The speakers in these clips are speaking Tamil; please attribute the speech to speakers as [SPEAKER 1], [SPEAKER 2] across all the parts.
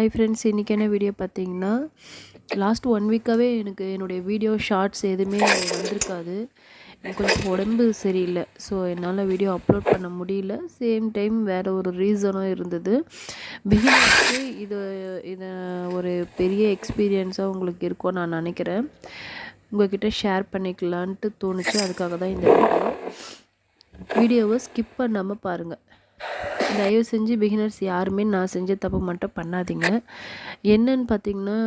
[SPEAKER 1] ஹை ஃப்ரெண்ட்ஸ் இன்றைக்கி என்ன வீடியோ பார்த்தீங்கன்னா லாஸ்ட் ஒன் வீக்காகவே எனக்கு என்னுடைய வீடியோ ஷார்ட்ஸ் எதுவுமே வந்திருக்காது. எனக்கு கொஞ்சம் உடம்பு சரியில்லை. ஸோ என்னால் வீடியோ அப்லோட் பண்ண முடியல. சேம் டைம் வேறு ஒரு ரீசனும் இருந்தது. பிகினர்ஸ்க்கு இது இதை ஒரு பெரிய எக்ஸ்பீரியன்ஸாக உங்களுக்கு இருக்கும் நான் நினைக்கிறேன். உங்கள்கிட்ட ஷேர் பண்ணிக்கலான்ட்டு தோணுச்சு. அதுக்காக தான் இந்த வீடியோ வீடியோவை ஸ்கிப் பண்ணாமல் பாருங்கள் தயவு செஞ்சு பிகினர்ஸ் யாருமே நான் செஞ்ச தப்பு மட்டும் பண்ணாதீங்க. என்னன்னு பார்த்தீங்கன்னா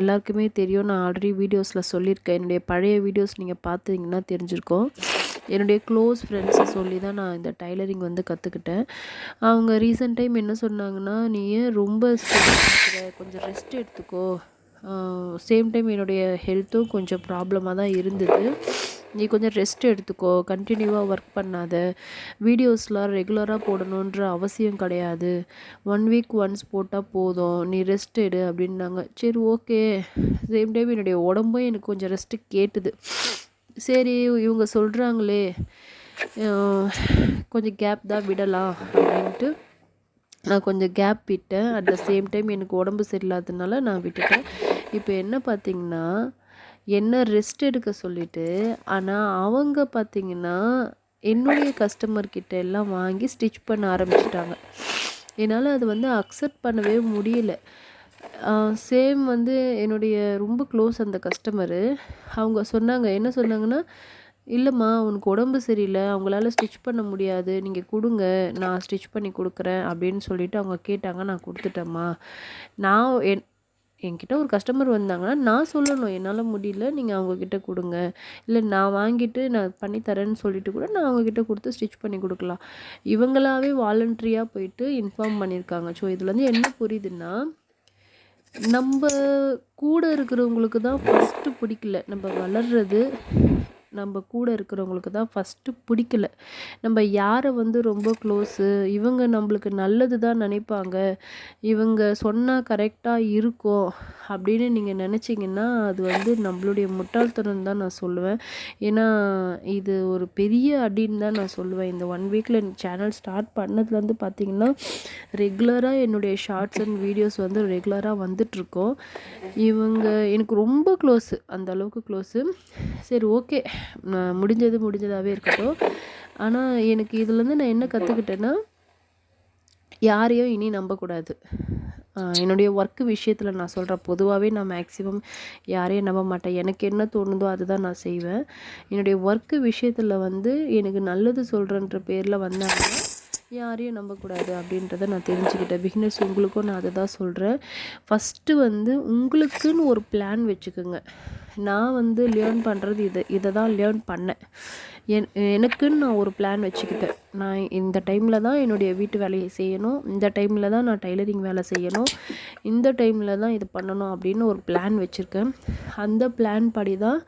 [SPEAKER 1] எல்லாருக்குமே தெரியும். நான் ஆல்ரெடி வீடியோஸில் சொல்லியிருக்கேன். என்னுடைய பழைய வீடியோஸ் நீங்கள் பார்த்தீங்கன்னா தெரிஞ்சிருக்கோம். என்னுடைய க்ளோஸ் ஃப்ரெண்ட்ஸை சொல்லி தான் நான் இந்த டைலரிங் வந்து கற்றுக்கிட்டேன் அவங்க ரீசெண்ட் டைம் என்ன சொன்னாங்கன்னா நீ ஏன் ரொம்ப கொஞ்சம் ரெஸ்ட் எடுத்துக்கோ. சேம் டைம் என்னுடைய ஹெல்த்தும் கொஞ்சம் ப்ராப்ளமாக தான் இருந்தது. நீ கொஞ்சம் ரெஸ்ட் எடுத்துக்கோ. கண்டினியூவாக ஒர்க் பண்ணாத. வீடியோஸ்லாம் ரெகுலராக போடணுன்ற அவசியம் கிடையாது. ஒன் வீக் ஒன்ஸ் போட்டால் போதும். நீ ரெஸ்ட் எடு அப்படின்னாங்க. சரி ஓகே சேம் டைம் என்னுடைய உடம்பும் எனக்கு கொஞ்சம் ரெஸ்ட்டு கேட்டுது. சரி இவங்க சொல்கிறாங்களே கொஞ்சம் கேப் தான் விடலாம் அப்படின்ட்டு நான் கொஞ்சம் கேப் விட்டேன். அட் த சேம் டைம் எனக்கு உடம்பு சரியில்லாததுனால நான் விட்டுட்டேன். இப்போ என்ன பார்த்தீங்கன்னா என்ன ரெஸ்ட் எடுக்க சொல்லிட்டு ஆனால் அவங்க பார்த்திங்கன்னா என்னுடைய கஸ்டமர் கிட்ட எல்லாம் வாங்கி ஸ்டிச் பண்ண ஆரம்பிச்சிட்டாங்க. என்னால் அது வந்து அக்செப்ட் பண்ணவே முடியல. சேம் வந்து என்னுடைய ரொம்ப க்ளோஸ் அந்த கஸ்டமரு அவங்க சொன்னாங்க என்ன சொன்னாங்கன்னா இல்லைம்மா உனக்கு உடம்பு சரியில்லை அவங்களால ஸ்டிச் பண்ண முடியாது நீங்கள் கொடுங்க நான் ஸ்டிச் பண்ணி கொடுக்குறேன் அப்படின்னு சொல்லிட்டு அவங்க கேட்டாங்க நான் கொடுத்துட்டேம்மா. நான் என் என்கிட்ட ஒரு கஸ்டமர் வந்தாங்கன்னா நான் சொல்லணும். என்னால் முடியல நீங்கள் அவங்கக்கிட்ட கொடுங்க. இல்லை நான் வாங்கிட்டு நான் பண்ணித்தரேன்னு சொல்லிட்டு கூட நான் அவங்கக்கிட்ட கொடுத்து ஸ்டிச் பண்ணி கொடுக்கலாம். இவங்களாவே வாலண்ட்ரியாக போயிட்டு இன்ஃபார்ம் பண்ணியிருக்காங்க. ஸோ இதுலேருந்து என்ன புரியுதுன்னா நம்ம கூட இருக்கிறவங்களுக்கு தான் ஃபஸ்ட்டு பிடிக்கல. நம்ம வளர்றது நம்ம கூட இருக்கிறவங்களுக்கு தான் ஃபஸ்ட்டு பிடிக்கல. நம்ம யாரை வந்து ரொம்ப க்ளோஸு இவங்க நம்மளுக்கு நல்லது தான் நினைப்பாங்க இவங்க சொன்னால் கரெக்டாக இருக்கும் அப்படின்னு நீங்கள் நினச்சிங்கன்னா அது வந்து நம்மளுடைய முட்டாள்தனம் தான் நான் சொல்லுவேன். ஏன்னா இது ஒரு பெரிய அடின்னு தான் நான் சொல்லுவேன். இந்த ஒன் வீக்கில் சேனல் ஸ்டார்ட் பண்ணதுலேருந்து பார்த்தீங்கன்னா ரெகுலராக என்னுடைய ஷார்ட்ஸ் அண்ட் வீடியோஸ் வந்து ரெகுலராக வந்துட்ருக்கோம் இவங்க எனக்கு ரொம்ப க்ளோஸு அந்த அளவுக்கு க்ளோஸு சரி ஓகே முடிஞ்சது முடிஞ்சதாகவே இருக்கட்டும். ஆனால் எனக்கு இதுலேருந்து நான் என்ன கற்றுக்கிட்டேன்னா யாரையும் இனி நம்பக்கூடாது. என்னுடைய ஒர்க்கு விஷயத்தில் நான் சொல்கிறேன் பொதுவாகவே நான் மேக்ஸிமம் யாரையும் நம்ப மாட்டேன். எனக்கு என்ன தோணுதோ அதுதான் நான் செய்வேன். என்னுடைய ஒர்க்கு விஷயத்தில் வந்து எனக்கு நல்லது சொல்கிறன்ற பேரில் வந்தாங்கன்னா யாரையும் நம்பக்கூடாது அப்படின்றத நான் தெரிஞ்சுக்கிட்டேன். பிகினர்ஸ் உங்களுக்கும் நான் அதை தான் சொல்கிறேன் ஃபஸ்ட்டு வந்து உங்களுக்குன்னு ஒரு பிளான் வச்சுக்கோங்க. நான் வந்து லேர்ன் பண்ணுறது இதை இதை தான் லேர்ன் பண்ணேன். என் எனக்குன்னு நான் ஒரு பிளான் வச்சுக்கிட்டேன். நான் இந்த டைமில் தான் என்னுடைய வீட்டு வேலையை செய்யணும். இந்த டைமில் தான் நான் டைலரிங் வேலை செய்யணும். இந்த டைமில் தான் இது பண்ணணும் அப்படின்னு ஒரு பிளான் வச்சுருக்கேன். அந்த பிளான் படி தான்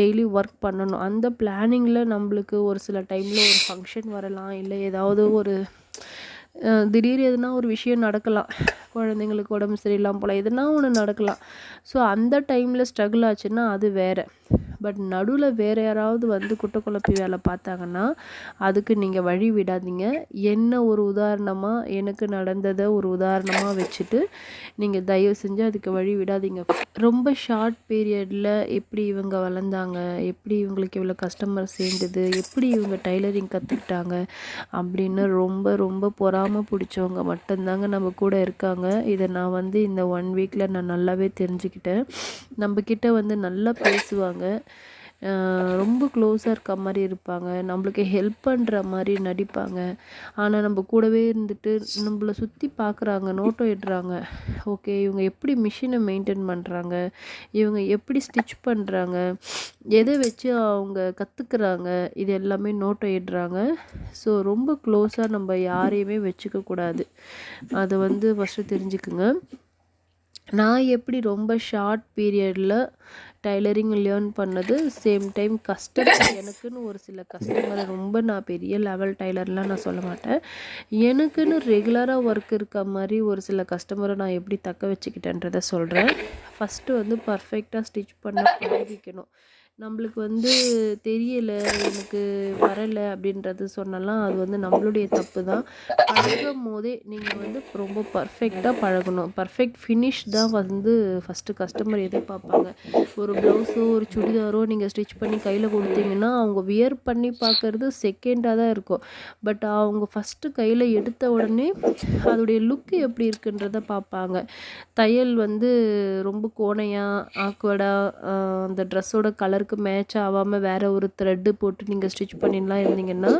[SPEAKER 1] டெய்லி ஒர்க் பண்ணணும். அந்த பிளானிங்கில் நம்மளுக்கு ஒரு சில டைமில் ஒரு ஃபங்க்ஷன் வரலாம். இல்லை ஏதாவது ஒரு திடீர் எதுனா ஒரு விஷயம் நடக்கலாம். குழந்தைங்களுக்கு உடம்பு சரியில்லாமல் போல எதுனா ஒன்று நடக்கலாம். ஸோ அந்த டைமில் ஸ்ட்ரகிள் ஆச்சுன்னா அது வேறு. பட் நடுவில் வேறு யாராவது வந்து குட்டை குழப்பி வேலை பார்த்தாங்கன்னா அதுக்கு நீங்கள் வழி விடாதீங்க. என்ன ஒரு உதாரணமாக எனக்கு நடந்ததை ஒரு உதாரணமாக வச்சுட்டு நீங்கள் தயவு செஞ்சு அதுக்கு வழி விடாதீங்க. ரொம்ப ஷார்ட் பீரியடில் எப்படி இவங்க வளர்ந்தாங்க எப்படி இவங்களுக்கு இவ்வளோ கஸ்டமர் சேர்ந்தது எப்படி இவங்க டைலரிங் கற்றுக்கிட்டாங்க அப்படின்னு ரொம்ப ரொம்ப பொறாமல் பிடிச்சவங்க மட்டும்தாங்க நம்ம கூட இருக்காங்க. இதை நான் வந்து இந்த ஒன் வீக்கில் நான் நல்லாவே தெரிஞ்சுக்கிட்டேன். நம்மக்கிட்ட வந்து நல்லா பேசுவாங்க. ரொம்ப க்ளோஸாக இருக்க மாதிரி இருப்பாங்க. நம்மளுக்கு ஹெல்ப் பண்ணுற மாதிரி நடிப்பாங்க. ஆனால் நம்ம கூடவே இருந்துட்டு நம்மளை சுற்றி பார்க்குறாங்க நோட்டோ இடுறாங்க. ஓகே இவங்க எப்படி மிஷினை மெயின்டைன் பண்ணுறாங்க இவங்க எப்படி ஸ்டிச் பண்ணுறாங்க எதை வச்சு அவங்க கற்றுக்குறாங்க இது எல்லாமே நோட்டோ இடுறாங்க. ஸோ ரொம்ப க்ளோஸாக நம்ம யாரையுமே வச்சுக்கக்கூடாது அதை வந்து ஃபஸ்ட்டு தெரிஞ்சுக்குங்க. நான் எப்படி ரொம்ப ஷார்ட் பீரியடில் டைலரிங் லேர்ன் பண்ணது சேம் டைம் கஸ்டமர் எனக்குன்னு ஒரு சில கஸ்டமரை ரொம்ப நான் பெரிய லெவல் டைலர்லாம் நான் சொல்ல மாட்டேன். எனக்குன்னு ரெகுலராக ஒர்க் இருக்க மாதிரி ஒரு சில கஸ்டமரை நான் எப்படி தக்க வச்சுக்கிட்டேன்றதை சொல்கிறேன் ஃபஸ்ட்டு வந்து பர்ஃபெக்டாக ஸ்டிச் பண்ண பழகிக்கணும் நம்மளுக்கு வந்து தெரியலை எனக்கு வரலை அப்படின்றது சொன்னலாம். அது வந்து நம்மளுடைய தப்பு தான் பழகும் போதே நீங்கள் வந்து ரொம்ப பர்ஃபெக்டாக பழகணும். பர்ஃபெக்ட் ஃபினிஷ் தான் வந்து ஃபஸ்ட்டு கஸ்டமர் எதிர்பார்ப்பாங்க. ஒரு ப்ளவுஸோ ஒரு சுடிதாரோ நீங்கள் ஸ்டிச் பண்ணி கையில் கொடுத்தீங்கன்னா அவங்க வியர் பண்ணி பார்க்குறது செகண்டாக தான் இருக்கும். பட் அவங்க ஃபஸ்ட்டு கையில் எடுத்த உடனே அதோடைய லுக்கு எப்படி இருக்குன்றத பார்ப்பாங்க. தையல் வந்து ரொம்ப கோணையாக ஆக்வர்டாக அந்த ட்ரெஸ்ஸோட கலர் கலருக்கு மேட்ச் ஆகாமல் வேறு ஒரு த்ரெட்டு போட்டு நீங்கள் ஸ்டிச் பண்ணிடலாம் இருந்தீங்கன்னா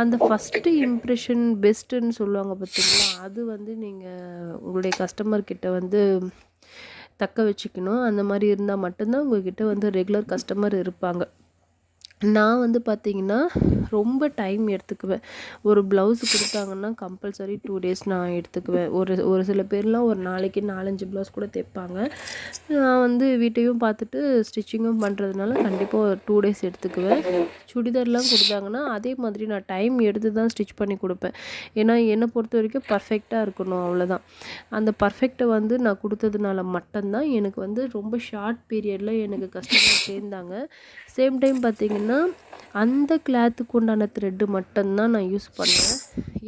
[SPEAKER 1] அந்த ஃபஸ்ட்டு இம்ப்ரெஷன் பெஸ்ட்டுன்னு சொல்லுவாங்க பார்த்தீங்களா அது வந்து நீங்கள் உங்களுடைய கஸ்டமர்கிட்ட வந்து தக்க வச்சுக்கணும். அந்த மாதிரி இருந்தால் மட்டும்தான் உங்கள்கிட்ட வந்து ரெகுலர் கஸ்டமர் இருப்பாங்க. நான் வந்து பார்த்திங்கன்னா ரொம்ப டைம் எடுத்துக்குவேன். ஒரு ப்ளவுஸ் கொடுத்தாங்கன்னா கம்பல்சரி டூ டேஸ் நான் எடுத்துக்குவேன். ஒரு ஒரு சில பேர்லாம் ஒரு நாளைக்கு நாலஞ்சு ப்ளவுஸ் கூட தைப்பாங்க. நான் வந்து வீட்டையும் பார்த்துட்டு ஸ்டிச்சிங்கும் பண்ணுறதுனால கண்டிப்பாக ஒரு டூ டேஸ் எடுத்துக்குவேன். சுடிதார்லாம் கொடுத்தாங்கன்னா அதே மாதிரி நான் டைம் எடுத்து தான் ஸ்டிச் பண்ணி கொடுப்பேன். ஏன்னா என்னை பொறுத்த வரைக்கும் பர்ஃபெக்டாக இருக்கணும் அவ்வளோதான் அந்த பர்ஃபெக்டை வந்து நான் கொடுத்ததுனால மட்டும்தான் எனக்கு வந்து ரொம்ப ஷார்ட் பீரியடில் எனக்கு கஸ்டமர் சேர்ந்தாங்க. சேம் டைம் பார்த்திங்கன்னா அந்த கிளாத்துக்கு உண்டான த்ரெட்டு மட்டும்தான் நான் யூஸ் பண்ணுவேன்.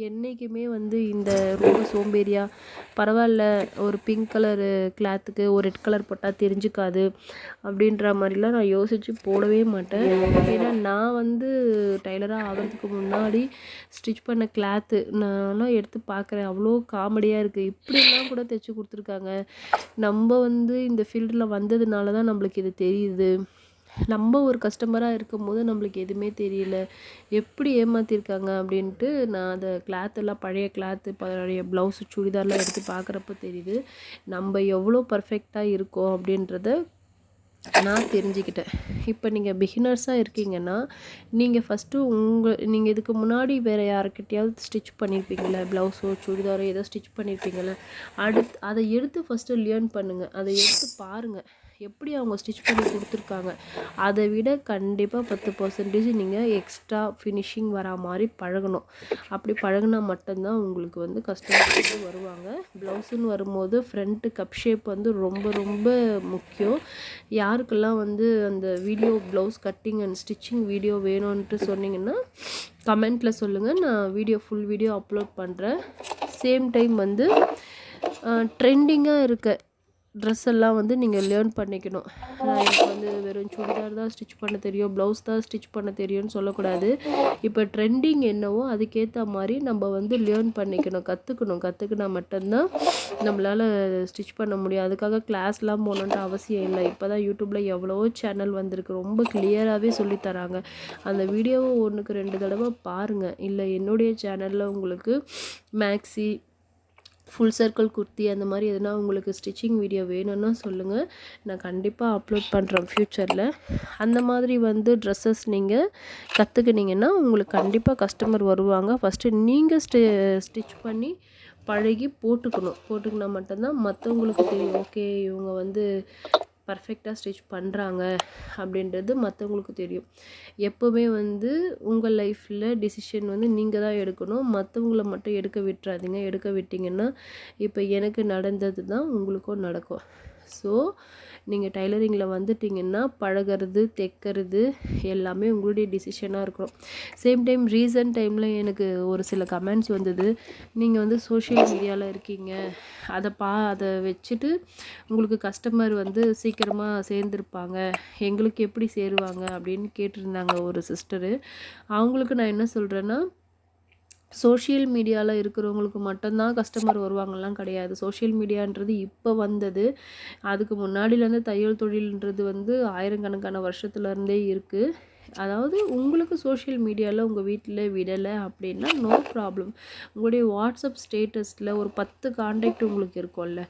[SPEAKER 1] என்றைக்குமே வந்து இந்த ரொம்ப சோம்பேறியாக பரவாயில்ல ஒரு பிங்க் கலரு கிளாத்துக்கு ஒரு ரெட் கலர் போட்டால் தெரிஞ்சுக்காது அப்படின்ற மாதிரிலாம் நான் யோசித்து போடவே மாட்டேன். ஏன்னா நான் வந்து டைலராக ஆகிறதுக்கு முன்னாடி ஸ்டிச் பண்ண கிளாத்து நான்லாம் எடுத்து பார்க்குறேன் அவ்வளோ காமெடியாக இருக்குது இப்படிலாம் கூட தைச்சி கொடுத்துருக்காங்க. நம்ம வந்து இந்த ஃபீல்டில் வந்ததுனால தான் நம்மளுக்கு இது தெரியுது. நம்ம ஒரு கஸ்டமராக இருக்கும்போது நம்மளுக்கு எதுவுமே தெரியல. எப்படி ஏமாற்றிருக்காங்க அப்படின்ட்டு நான் அந்த கிளாத்தெல்லாம் பழைய கிளாத்து பழைய ப்ளவுஸு சுடிதார்லாம் எடுத்து பார்க்குறப்ப தெரியுது. நம்ம எவ்வளோ பர்ஃபெக்டாக இருக்கோம் அப்படின்றத நான் தெரிஞ்சுக்கிட்டேன். இப்போ நீங்கள் பிகினர்ஸாக இருக்கீங்கன்னா நீங்கள் ஃபஸ்ட்டு உங்கள் நீங்கள் இதுக்கு முன்னாடி வேறு யாருக்கிட்டையாவது ஸ்டிச் பண்ணியிருப்பீங்களே ப்ளவுஸோ சுடிதாரோ ஏதோ ஸ்டிச் பண்ணியிருப்பீங்களே அடுத்து அதை எடுத்து ஃபஸ்ட்டு லேர்ன் பண்ணுங்கள் அதை எடுத்து பாருங்கள் எப்படி அவங்க ஸ்டிச் பண்ணி கொடுத்துருக்காங்க? அதை விட கண்டிப்பாக பத்து பர்சன்டேஜ் நீங்கள் எக்ஸ்ட்ரா ஃபினிஷிங் வரா மாதிரி பழகணும். அப்படி பழகினா மட்டும்தான் உங்களுக்கு வந்து கஸ்டமர் வந்து வருவாங்க. ப்ளவுஸுன்னு வரும்போது ஃப்ரண்ட்டு கப் ஷேப் வந்து ரொம்ப ரொம்ப முக்கியம். யாருக்கெல்லாம் வந்து அந்த video blouse cutting and stitching video வேணும்ன்ட்டு சொன்னிங்கன்னா கமெண்ட்டில் சொல்லுங்கள் நான் வீடியோ ஃபுல் வீடியோ அப்லோட் பண்ணுறேன் சேம் டைம் வந்து ட்ரெண்டிங்காக இருக்க ட்ரெஸ் எல்லாம் வந்து நீங்கள் லேர்ன் பண்ணிக்கணும். எனக்கு வந்து வெறும் சுடிதார் தான் ஸ்டிச் பண்ண தெரியும் ப்ளவுஸ் தான் ஸ்டிச் பண்ண தெரியும்னு சொல்லக்கூடாது. இப்போ ட்ரெண்டிங் என்னவோ அதுக்கேற்ற மாதிரி நம்ம வந்து லேர்ன் பண்ணிக்கணும் கற்றுக்கணும் கற்றுக்கினா மட்டும்தான் நம்மளால் ஸ்டிச் பண்ண முடியும். அதுக்காக கிளாஸ்லாம் போகணுன்ட்டு அவசியம் இல்லை. இப்போ தான் யூடியூப்பில் எவ்வளவோ சேனல் வந்திருக்கு. ரொம்ப கிளியராகவே சொல்லித்தராங்க அந்த வீடியோவை ஒன்றுக்கு ரெண்டு தடவை பாருங்கள் இல்லை என்னுடைய சேனலில் உங்களுக்கு மேக்ஸி ஃபுல் சர்க்கிள் குர்த்தி அந்த மாதிரி எதுனா உங்களுக்கு ஸ்டிச்சிங் வீடியோ வேணும்னா சொல்லுங்கள் நான் கண்டிப்பாக அப்லோட் பண்ணுறேன் ஃப்யூச்சரில் அந்த மாதிரி வந்து ட்ரெஸ்ஸஸ் நீங்கள் கற்றுக்கினீங்கன்னா உங்களுக்கு கண்டிப்பாக கஸ்டமர் வருவாங்க. ஃபஸ்ட்டு நீங்கள் ஸ்டி ஸ்டிச் பண்ணி பழகி போட்டுக்கணும். போட்டுக்கினா மட்டும்தான் மற்றவங்களுக்கு தெரியும். ஓகே இவங்க வந்து பர்ஃபெக்டாக ஸ்டிச் பண்ணுறாங்க அப்படின்றது மற்றவங்களுக்கு தெரியும். எப்போவுமே வந்து உங்கள் லைஃப்பில் டிசிஷன் வந்து நீங்கள் தான் எடுக்கணும். மற்றவங்கள மட்டும் எடுக்க விட்டுறாதீங்க. எடுக்க விட்டிங்கன்னா இப்போ எனக்கு நடந்தது தான் உங்களுக்கும் நடக்கும். ஸோ நீங்கள் டைலரிங்கில் வந்துட்டிங்கன்னா பழகிறது தைக்கிறது எல்லாமே உங்களுடைய டிசிஷனாக இருக்கணும். சேம் டைம் ரீசன்ட் டைமில் எனக்கு ஒரு சில கமெண்ட்ஸ் வந்தது. நீங்கள் வந்து சோஷியல் மீடியாவில் இருக்கீங்க. அதை பா அதை வச்சுட்டு உங்களுக்கு கஸ்டமர் வந்து சீக்கிரமாக சேர்ந்துருப்பாங்க. எங்களுக்கு எப்படி சேருவாங்க அப்படின்னு கேட்டிருந்தாங்க ஒரு சிஸ்டரு அவங்களுக்கு நான் என்ன சொல்கிறேன்னா சோஷியல் மீடியாவில் இருக்கிறவங்களுக்கு மட்டும்தான் கஸ்டமர் வருவாங்கலாம் கிடையாது. சோஷியல் மீடியான்றது இப்போ வந்தது. அதுக்கு முன்னாடிலேருந்து தையல் தொழில்ன்றது வந்து ஆயிரக்கணக்கான வருஷத்துலேருந்தே இருக்குது அதாவது உங்களுக்கு சோஷியல் மீடியாவில் உங்கள் வீட்டில் விடலை அப்படின்னா நோ ப்ராப்ளம். உங்களுடைய வாட்ஸ்அப் ஸ்டேட்டஸில் ஒரு பத்து காண்டாக்ட் உங்களுக்கு இருக்கும்ல.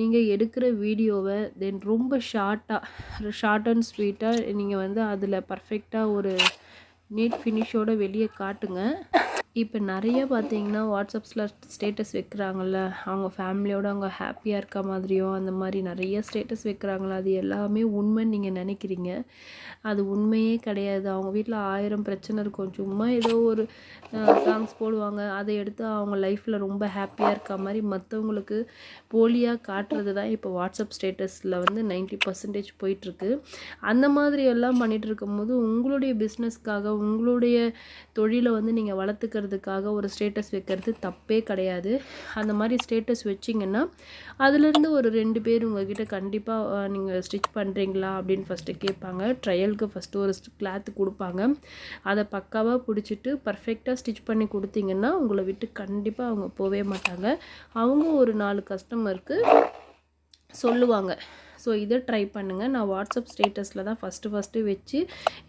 [SPEAKER 1] நீங்கள் எடுக்கிற வீடியோவை தென் ரொம்ப ஷார்ட்டாக ஷார்ட் அண்ட் ஸ்வீட்டாக நீங்கள் வந்து அதில் பர்ஃபெக்டாக ஒரு நீட் ஃபினிஷோடு வெளியே காட்டுங்க. இப்போ நிறைய பார்த்தீங்கன்னா வாட்ஸ்அப்ஸில் ஸ்டேட்டஸ் வைக்கிறாங்கல்ல அவங்க ஃபேமிலியோடு அவங்க ஹாப்பியாக இருக்க மாதிரியும் அந்த மாதிரி நிறைய ஸ்டேட்டஸ் வைக்கிறாங்களா? அது எல்லாமே உண்மைன்னு நீங்கள் நினைக்கிறீங்க. அது உண்மையே கிடையாது. அவங்க வீட்டில் ஆயிரம் பிரச்சனை இருக்கும். சும்மா ஏதோ ஒரு சாங்ஸ் போடுவாங்க. அதை எடுத்து அவங்க லைஃப்பில் ரொம்ப ஹாப்பியாக இருக்க மாதிரி மற்றவங்களுக்கு போலியாக காட்டுறது தான் இப்போ வாட்ஸ்அப் ஸ்டேட்டஸில் வந்து நைன்ட்டி பர்சன்டேஜ் போயிட்டுருக்கு. அந்த மாதிரி எல்லாம் பண்ணிகிட்டு இருக்கும்போது உங்களுடைய பிஸ்னஸ்க்காக உங்களுடைய தொழிலை வந்து நீங்கள் வளர்த்துக்கிறதுக்காக ஒரு ஸ்டேட்டஸ் வைக்கிறது தப்பே கிடையாது. அந்த மாதிரி ஸ்டேட்டஸ் வச்சிங்கன்னா அதுலேருந்து ஒரு ரெண்டு பேர் உங்ககிட்ட கண்டிப்பாக நீங்கள் ஸ்டிச் பண்ணுறீங்களா அப்படின்னு ஃபஸ்ட்டு கேட்பாங்க. ட்ரையலுக்கு ஃபஸ்ட்டு ஒரு கிளாத்து கொடுப்பாங்க. அதை பக்காவாக பிடிச்சிட்டு பர்ஃபெக்டாக ஸ்டிச் பண்ணி கொடுத்தீங்கன்னா உங்களை விட்டு கண்டிப்பாக அவங்க போகவே மாட்டாங்க. அவங்க ஒரு நாலு கஸ்டமருக்கு சொல்லுவாங்க. ஸோ இதை ட்ரை பண்ணுங்கள் நான் வாட்ஸ்அப் ஸ்டேட்டஸில் தான் ஃபஸ்ட்டு ஃபஸ்ட்டு வச்சு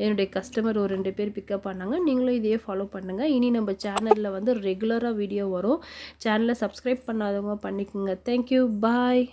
[SPEAKER 1] என்னுடைய கஸ்டமர் ஒரு ரெண்டு பேர் பிக்கப் பண்ணாங்க நீங்களும் இதையே ஃபாலோ பண்ணுங்கள் இனி நம்ம சேனலில் வந்து ரெகுலராக வீடியோ வரும். சேனலை சப்ஸ்கிரைப் பண்ணாதவங்க பண்ணிக்கோங்க. Thank you bye